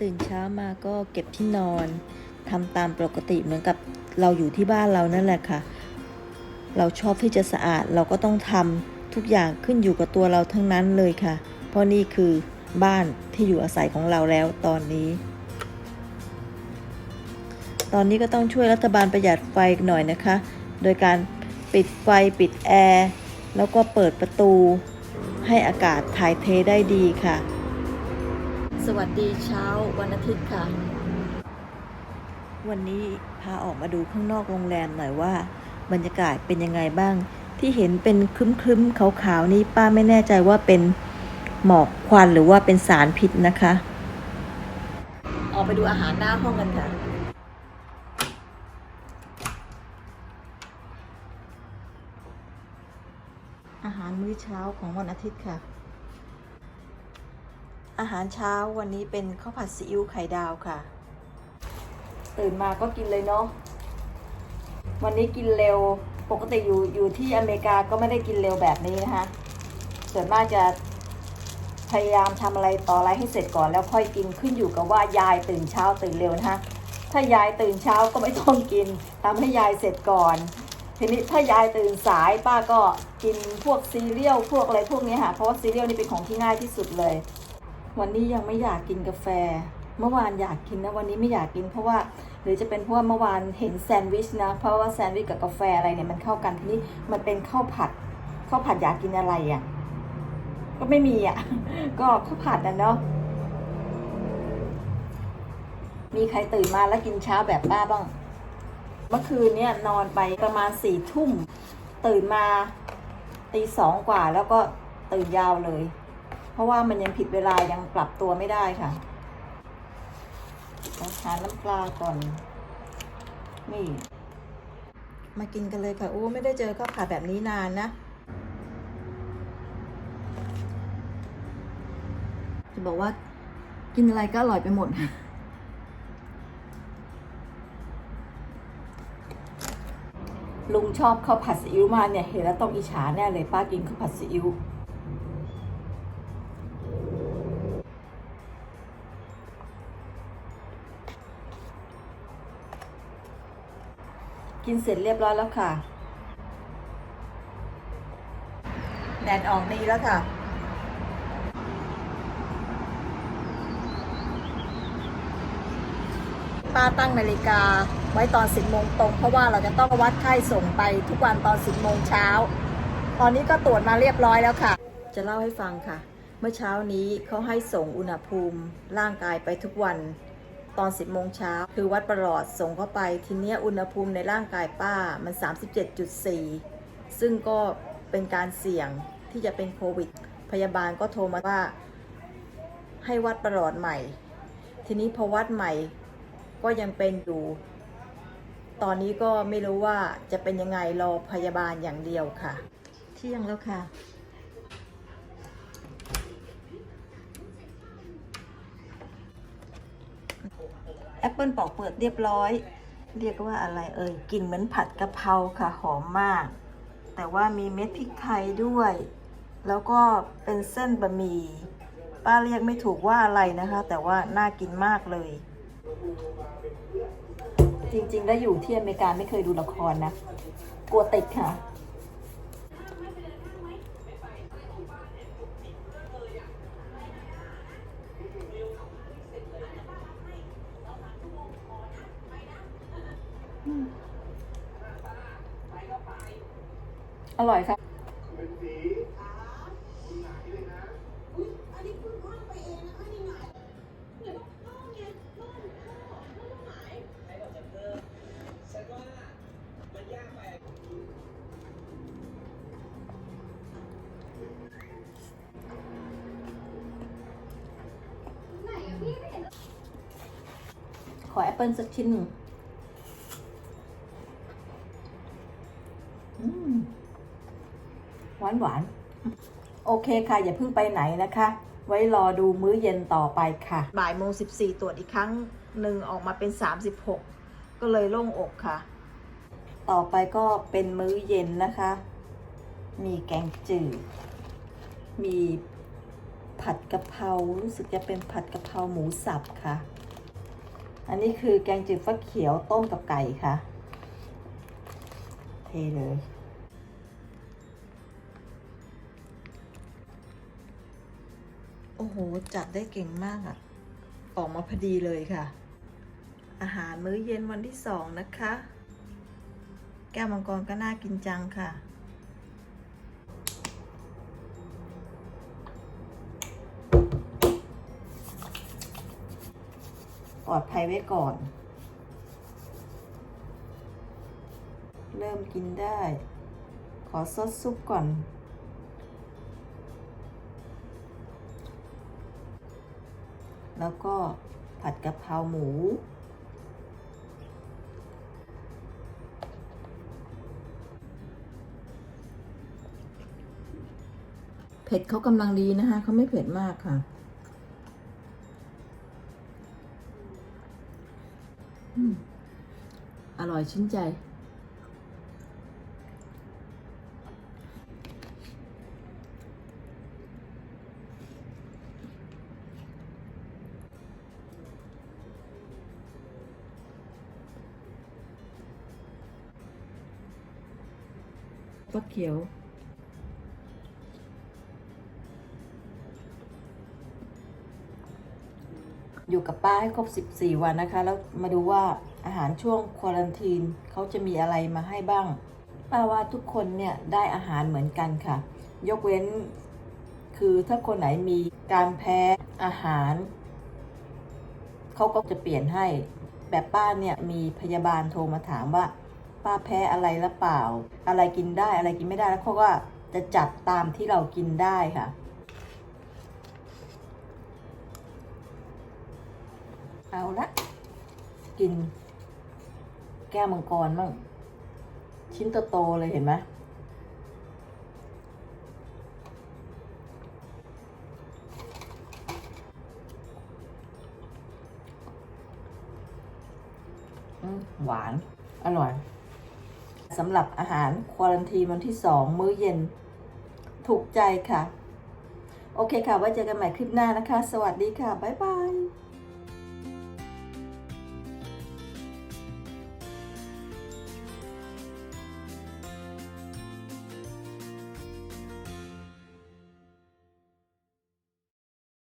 ตื่นเช้ามาก็เก็บที่นอนทำตามปกติเหมือนกับเราอยู่ที่บ้านเรานั่นแหละค่ะ เราชอบที่จะสะอาดเราก็ต้องทำทุกอย่างขึ้นอยู่กับตัวเราทั้งนั้นเลยค่ะ เพราะนี่คือบ้านที่อยู่อาศัยของเราแล้วตอนนี้ ตอนนี้ก็ต้องช่วยรัฐบาลประหยัดไฟหน่อยนะคะ โดยการปิดไฟปิดแอร์แล้วก็เปิดประตู ให้อากาศถ่ายเทได้ดีค่ะ สวัสดีเช้าวันอาทิตย์ค่ะ วันนี้พาออกมาดูข้างนอกโรงแรมหน่อยว่า บรรยากาศเป็นยังไงบ้าง ที่เห็นเป็นครึ้มๆขาวๆนี้ป้าไม่แน่ใจว่าเป็นหมอกควันหรือว่าเป็นสารพิษนะคะ ออกไปดูอาหารหน้าห้องกันค่ะอาหารมื้อเช้าของวันอาทิตย์ค่ะ อาหารเช้าวันนี้เป็นข้าวผัดซีอิ๊วไข่ดาวค่ะ ตื่นมาก็กินเลยเนาะวันนี้กินเร็วปกติอยู่อยู่ที่อเมริกาก็ไม่ได้กินเร็วแบบนี้นะคะส่วนมากจะพยายามทำอะไรต่ออะไรให้เสร็จก่อนแล้วค่อยกินขึ้นอยู่กับว่ายายตื่นเช้าตื่นเร็วนะคะถ้ายายตื่นเช้าก็ไม่ต้องกินทำให้ยายเสร็จก่อน ทีนี้ถ้ายายตื่นสายป้าก็กินพวกซีเรียลพวกอะไรพวกนี้ค่ะเพราะว่าซีเรียลนี่เป็นของที่ง่ายที่สุดเลย วันนี้ยังไม่อยากกินกาแฟ เมื่อวานอยากกินนะวันนี้ไม่อยากกินเพราะว่า หรือจะเป็นเพราะว่าเมื่อวานเห็นแซนด์วิชนะ เพราะว่าแซนด์วิชกับกาแฟอะไรเนี่ยมันเข้ากันทีนี้มันเป็นข้าวผัดข้าวผัดอยากกินอะไรอะก็ไม่มีอะ ก็ข้าวผัดนะเนาะมีใครตื่นมาแล้วกินเช้าแบบป้าบ้าง เมื่อคืนเนี่ยนอนไปประมาณสี่ทุ่ม ตื่นมาตีสองกว่าแล้วก็ตื่นยาวเลย เพราะว่ามันยังผิดเวลายังปรับตัวไม่ได้ค่ะต้องทานน้ำปลาก่อน นี่ มากินกันเลยค่ะโอ้ไม่ได้เจอข้าวผัดแบบนี้นานนะ จะบอกว่ากินอะไรก็อร่อยไปหมดลุงชอบข้าวผัดซีอิ๊วมากเนี่ยเห็นแล้วต้องอิจฉาแน่เลยป้ากินข้าวผัดซีอิ๊ว กินเสร็จเรียบร้อยแล้วค่ะ แดดออกดีแล้วค่ะ ป้าตั้งนาฬิกาไว้ตอน10โมงตรง เพราะว่าเราจะต้องวัดไข้ส่งไปทุกวันตอน10โมงเช้า ตอนนี้ก็ตรวจมาเรียบร้อยแล้วค่ะ จะเล่าให้ฟังค่ะ เมื่อเช้านี้เขาให้ส่งอุณหภูมิร่างกายไปทุกวัน ตอน 10 โมงเช้า คือวัดประหลอดส่งเข้าไป ทีเนี้ยอุณหภูมิในร่างกายป้ามัน 37.4 ซึ่งก็เป็นการเสี่ยงที่จะเป็นโควิด พยาบาลก็โทรมาว่า ให้วัดประหลอดใหม่ ทีนี้พอวัดใหม่ก็ยังเป็นอยู่ ตอนนี้ก็ไม่รู้ว่าจะเป็นยังไงรอพยาบาลอย่างเดียวค่ะ เที่ยงแล้วค่ะ แอปเปิลปอกเปิดเรียบร้อย เรียกว่าอะไรเอ่ยกลิ่นเหมือนผัดกะเพราค่ะหอมมาก แต่ว่ามีเม็ดพริกไทยด้วย แล้วก็เป็นเส้นบะหมี่ป้าเรียกไม่ถูกว่าอะไรนะคะ แต่ว่าน่ากินมากเลย จริงๆแล้วอยู่ที่อเมริกาไม่เคยดูละครนะ กลัวติดค่ะ อร่อยค่ะขอแอปเปิลสักชิ้นหนึ่งอืมหวานหวานๆโอเคค่ะ อย่าเพิ่งไปไหนนะคะ ไว้รอดูมื้อเย็นต่อไปค่ะ บ่ายโมงสิบสี่ตรวจอีกครั้งหนึ่งออกมาเป็นสามสิบหกก็เลยโล่งอกค่ะ ต่อไปก็เป็นมื้อเย็นนะคะ มีแกงจืด มีผผัดกะเพรา รู้สึกจะเป็นผัดกะเพราหมูสับค่ะ อันนี้คือแกงจืดฟักเขียวต้มกับไก่ค่ะ เทเลย โห จัดได้เก่งมากอะออกมาพอดีเลยค่ะ อาหารมื้อเย็นวันที่สองนะคะ แก้วมังกรก็น่ากินจังค่ะ ปลอดภัยไว้ก่อน เริ่มกินได้ ขอซดซุปก่อน แล้วก็ผัดกะเพราหมู เผ็ดเขากำลังดีนะคะเขาไม่เผ็ดมากค่ะอืมอร่อยชื่นใจ ฟักเขียว อยู่กับป้าให้ครบ 14 วันนะคะ แล้วมาดูว่าอาหารช่วงควอลันทีนเขาจะมีอะไรมาให้บ้าง ป้าว่าทุกคนเนี่ยได้อาหารเหมือนกันค่ะ ยกเว้น คือถ้าคนไหนมีการแพ้อาหาร เขาก็จะเปลี่ยนให้ แบบป้าเนี่ยมีพยาบาลโทรมาถามว่า ป้าแพ้อะไรหรือเปล่า อะไรกินได้อะไรกินไม่ได้แล้วเขาก็จะจัดตามที่เรากินได้ค่ะ เอาละกิน แก้วมังกรมั่งชิ้นโตๆเลยเห็นไหมอืมหวาน อร่อย สำหรับอาหารควอลันทีวันที่สองมื้อเย็น ถูกใจค่ะ โอเคค่ะ ไว้เจอกันใหม่คลิปหน้านะคะ สวัสดีค่ะ บ๊ายบาย